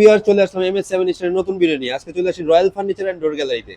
বিয়ার চলে আসলাম M S seven নতুন বিরিয়ানি। আজকে চলে আসি রয়্যাল ফার্নিচার অ্যান্ড ডোর গ্যালারিতে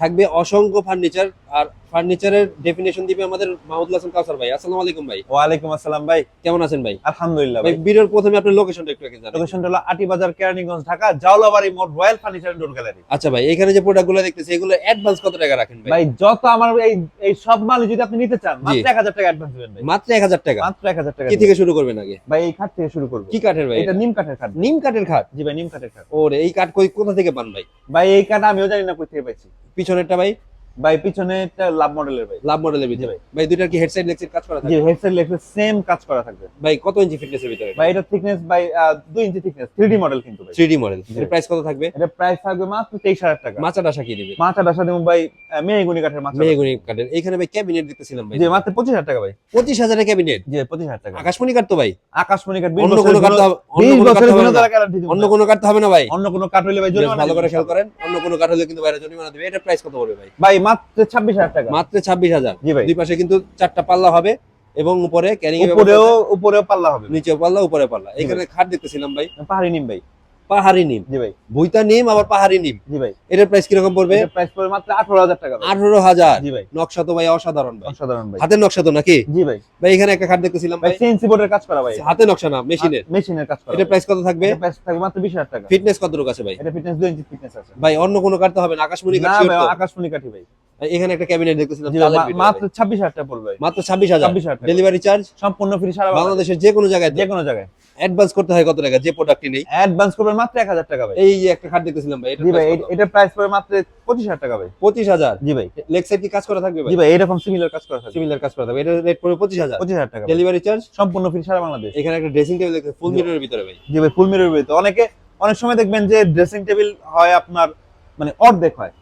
থাকবে অসংখ্য ফার্নিচার আর ফার্নিচারের ডেফিনেশন দিবে আমাদের মাহমুদুল হাসান কাউসার ভাই। আসসালামু আলাইকুম ভাই। ওয়ালাইকুম আসসালাম ভাই। কেমন আছেন ভাই? আলহামদুলিল্লাহ ভাই ভিডিওর প্রথমে আপনার লোকেশনটা একটু জানান? লোকেশনটা হলো আটিবাজার কেরানীগঞ্জ ঢাকা জাওলাবাড়ি মোড় রয়্যাল ফার্নিচার ডোর গ্যালারি। আচ্ছা ভাই এখানে যে প্রোডাক্টগুলো দেখতেছি এগুলো অ্যাডভান্স কত টাকা রাখেন ভাই? ভাই যত আমার এই এই সব মাল যদি আপনি নিতে চান মাত্র জি। 1000 টাকা অ্যাডভান্স দিবেন ভাই। মাত্র এক হাজার টাকা? মাত্র 1000 টাকা কি থেকে শুরু করবেন আগে? ভাই এই খাট থেকে শুরু করব। কি কাঠের ভাই এটা? নিম কাঠের খাট। নিম কাঠের খাট? জি ভাই নিম কাঠের খাট। ওরে এই কাঠ কই কোথা থেকে পান ভাই? ভাই এই কাটা আমিও জানি না কোথায় পাইছি। পিছনেরটা ভাই ভাই পিছনে একটা লাভ মডেলের ভাই। লাভ মডেলের ভিতরে। ভাই দুইটার কি হেডসাইড লেক্সির কাজ করা জি থাকে? হেডসেট লেখে সেম কাজ করা থাকবে। ভাই কত ইঞ্চি ফিটনেসের ভিতরে? ভাই এটা থিকনেস ভাই 2 ইঞ্চি থিকনেস 3D মডেল কিন্তু ভাই। 3D মডেল এর প্রাইস কত থাকবে? এটা প্রাইস থাকবে মাত্র 23000 টাকা। মাচা ডাসা কি দিবে? মাথা ডাসা দেবো ভাই মেহগুনি কাঠের মাথা মেহগুনি কাঠের। এখানে ভাই ক্যাবিনেট দেখতেছিলাম ভাই। জি মাত্র 25000 টাকা ভাই। পঁচিশ হাজারের ক্যাবিনেট জি 25000 টাকা। আকাশমণি কাঠ তো ভাই। আকাশমণি কাঠ অন্য কোনো কাঠ অন্য কোনো কাঠ হবে না। অন্য কোনো কাঠ হবে না ভাই। অন্য কোনো কাঠ হলে ভাই জরিমানা ভালো করে খেয়াল করেন। অন্য কোনো কাঠ হলে কিন্তু বাইরে জরিমানা দিবে। এটা প্রাইস কত পড়বে ভাই? ভাই মাত্র 26000 টাকা। মাত্র ছাব্বিশ হাজার। জি ভাই। দুই পাশে কিন্তু চারটা পাল্লা হবে এবং উপরে ক্যারিং উপরেও উপরেও পাল্লা হবে। নিচে পাল্লা উপরে পাল্লা। এখানে খাট দেখতেছিলাম ভাই। পাহাড়ি নিম ভাই। পাহাড়ি নিম। জি ভাই। ভুইতা নিম আবার পাহাড়ি নিম। জি ভাই। এটার প্রাইস কীরকম পড়বে? প্রাইস পড়বে মাত্র 18000 টাকা হাজার। জি ভাই। নকশা তো ভাই অসাধারণ ভাই। অসাধারণ ভাই। হাতের নকশা তো নাকি? জি ভাই। ভাই এখানে একটা খাট দেখতেছিলাম ভাই সিএনসি বোর্ডের কাজ করা ভাই। হাতে নকশা না মেশিনের। মেশিনের কাজ করা এটা প্রাইস কত থাকবে? প্রাইস থাকবে মাত্র 20000 টাকা। ফিটনেস কতটুকু আছে ভাই? এটা ফিটনেস 2 ইঞ্চি ফিটনেস আছে। ভাই অন্য কোনো কাঠ তো হবে না আকাশমণি কাঠ না ভাই? আকাশমণি কাঠি ভাই, এখানে একটা ক্যাবিনেট দেখতেছিলাম মাত্র ভাই। 26000 টাকা পড়বে মাত্র ছাব্বিশ হাজার। 26000 টাকা। ডেলিভারি চার্জ সম্পূর্ণ ফ্রি সারা বাংলাদেশের যে কোনো জায়গায় যে কোনো জায়গায়। অ্যাডভান্স করতে হয় কত টাকা? যে প্রোডাক্টটি নেই। অ্যাডভান্স করবেন মাত্র 1000 টাকা ভাই। এই যে একটা খাট দেখতেছিলাম ভাই জি ভাই এ- এটার প্রাইস পড়বে মাত্র 25000 টাকা ভাই। পঁচিশ হাজার? জি ভাই। লেগ সাইড কি কাজ করা থাকবে ভাই? জি ভাই এরকম সিমিলার কাজ করা থাকবে। সিমিলার কাজ করা থাকবে। এটা রেট পড়বে পঁচিশ হাজার। 25000 টাকা ডেলিভারি চার্জ সম্পূর্ণ ফ্রি সারা বাংলাদেশ। এখানে একটা ড্রেসিং টেবিল দেখতে ফুল জি। মিটারের ভিতরে ভাই। জি ভাই ফুল মিরর ভিতরে। অনেকে অনেক সময় দেখবেন যে ড্রেসিং টেবিল হয় আপনার মানে অর্ধেক হয়।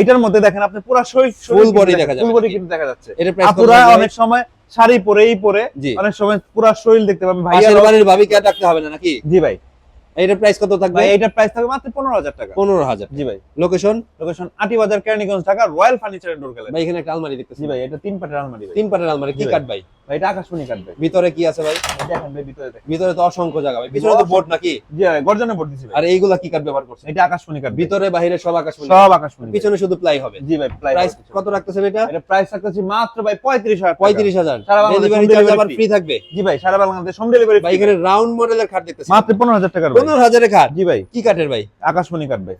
এটার মধ্যে দেখেন আপনি পুরো শরীর Full body দেখা যাবে ফুল বডি কিন্তু দেখা যাচ্ছে। এটা প্রাইস আপুরা অনেক সময় শাড়ি পরেই পরে অনেক সময় পুরো শরীর দেখতে পাবেন। ভাইয়া পাশের বাড়ির ভাবি কে ডাকতে হবে না নাকি? জি ভাই। এটার প্রাইস কত থাকবে? ভাই এটার প্রাইস থাকবে মাত্র 15000 টাকা। পনেরো হাজার। জি ভাই। Location location Atibazar Keraniganj Dhaka royal furniture and door gallery. ভাই এখানে একটা আলমারি দেখতেছি। ভাই এটা তিন পাটের আলমারি ভাই। তিন পাটের আলমারি। কি কাট ভাই। ভাই ভাই এটা আকাশমণি কাটবে ভিতরে কি আছে ভাই? দেখেন ভাই ভিতরে দেখেন। ভিতরে তো অসংখ্য জায়গা ভাই। তো বোর্ড নাকি? জি ভাই গর্জনে বোর্ড দিছি আর এইগুলা কি ব্যবহার এটা আকাশমণি ভিতরে বাইরে সব আকাশ সব আকাশমণি ভাই। পিছনে শুধু প্লাই হবে। জি ভাই প্রাইস প্রাইস কত রাখতেছেন এটা? এটা প্রাইস থাকতেছে মাত্র ভাই 35000 পঁয়ত্রিশ হাজার। সারা বাংলাদেশ ডেলিভারি চার্জ আবার ফ্রি থাকবে। জি ভাই সারা বাংলাদেশ হোম ডেলিভারি ভাই এখানে রাউন্ড মডেলের খাট মাত্র 15000 টাকার ভাই। পনেরো খাট জি ভাই। কি কাঠের ভাই? আকাশমণি কাটবে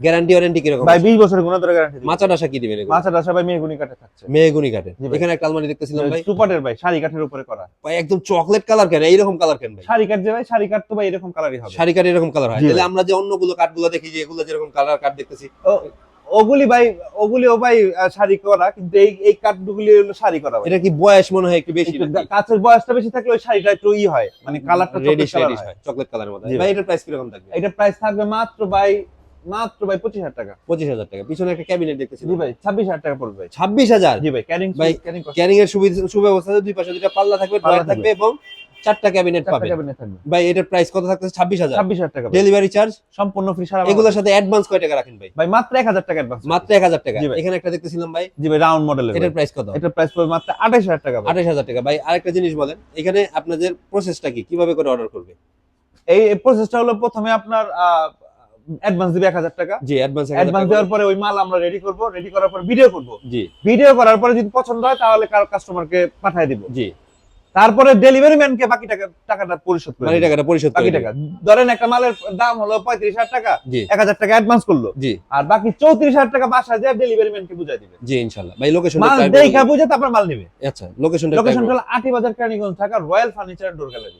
গ্যারান্টি ওয়ারেন্টি কীরকম? ভাই 20 বছরের গুণাত্মক গ্যারান্টি মাচা ডাসা কি দিবেন? মাছা টাসা ভাই মেহগুনি কাটে থাকছে। মেহগুনি কাঠের। জি এখানে একটা আলমারি দেখতেছিলাম ভাই। সুপারের ভাই শাড়ি কাঠের উপরে করা। ভাই একদম চকলেট কালার কেন? এইরকম কালার কেন ভাই? শাড়ি কাঠ যে ভাই শাড়ি কাঠ তো ভাই এরকম কালারই হবে। শাড়ি কাঠ এরকম কালার হয়। তাহলে আমরা যে অন্যগুলো কাঠগুলো দেখি যে এগুলো যেরকম কালার কাঠ দেখতেছি। ও- ওগুলি ভাই ওগুলিও ভাই শাড়ি করা কিন্তু এই এই কাঠগুলি হলো শাড়ি করা এটা কি বয়স মনে হয় একটু বেশি কাছের বয়সটা বেশি থাকলে ওই শাড়িটা একটু ই হয়। মানে কালারটা চকলেট কালার হয়। চকলেট কালারের মধ্যে। ভাই এটার প্রাইস কীরকম থাকবে? এটা প্রাইস থাকবে মাত্র ভাই মাত্র ভাই 25000 টাকা। পঁচিশ হাজার টাকা। পিছনে একটা ক্যাবিনেট দেখতেছি। জি ভাই 26000 টাকা পড়বে ছাব্বিশ হাজার? জি ভাই ক্যারিং ভাই, ক্যারিং এর সুবিধা সুব্যবস্থা দুই পাশে দুইটা পাল্লা থাকবে ড্রয়ার থাকবে এবং চারটা ক্যাবিনেট পাবে। ভাই এটার প্রাইস কত থাকতেছে? ছাব্বিশ হাজার। 26000 টাকা ডেলিভারি চার্জ সম্পূর্ণ ফ্রি সারা এগুলোর সাথে অ্যাডভান্স কয় টাকা রাখেন ভাই? ভাই মাত্র 1000 টাকা অ্যাডভান্স মাত্র এক হাজার টাকা। এখানে একটা দেখতেছিলাম ভাই। জি ভাই রাউন্ড মডেলের এটার প্রাইস কত? এটার প্রাইস পড়বে মাত্র 28000 টাকা আঠাশ হাজার টাকা। ভাই আরেকটা জিনিস বলেন এখানে আপনাদের প্রসেসটা কি? কীভাবে করে অর্ডার করবে? এই প্রসেসটা হলো প্রথমে আপনার অ্যাডভান্স দিবে 1000 টাকা। জি অ্যাডভান্স অ্যাডভান্স দেওয়ার পরে ওই মাল আমরা রেডি করব রেডি করার পর ভিডিও করব। জি। ভিডিও করার পরে যদি পছন্দ হয় তাহলে কাস্টমারকে পাঠিয়ে দিব। জি। তারপরে ডেলিভারি ম্যানকে বাকি টাকা টাকাটা পরিশোধ করে দিবে। টাকাটা পরিশোধ করে বাকি টাকা। ধরেন একটা মালের দাম হলো পঁয়ত্রিশ হাজার টাকা জি। এক হাজার টাকা অ্যাডভান্স করল। জি। আর বাকি চৌত্রিশ হাজার টাকা বাসায় দিয়ে ডেলিভারি ম্যানকে বুঝাই দিবে। জি ইনশাআল্লাহ। ভাই লোকেশন মাল দেখা বুঝে তারপর মাল নিবে। আচ্ছা লোকেশনটা লোকেশনটা হলো Ati Bazar Keraniganj Dhaka royal furniture door gallery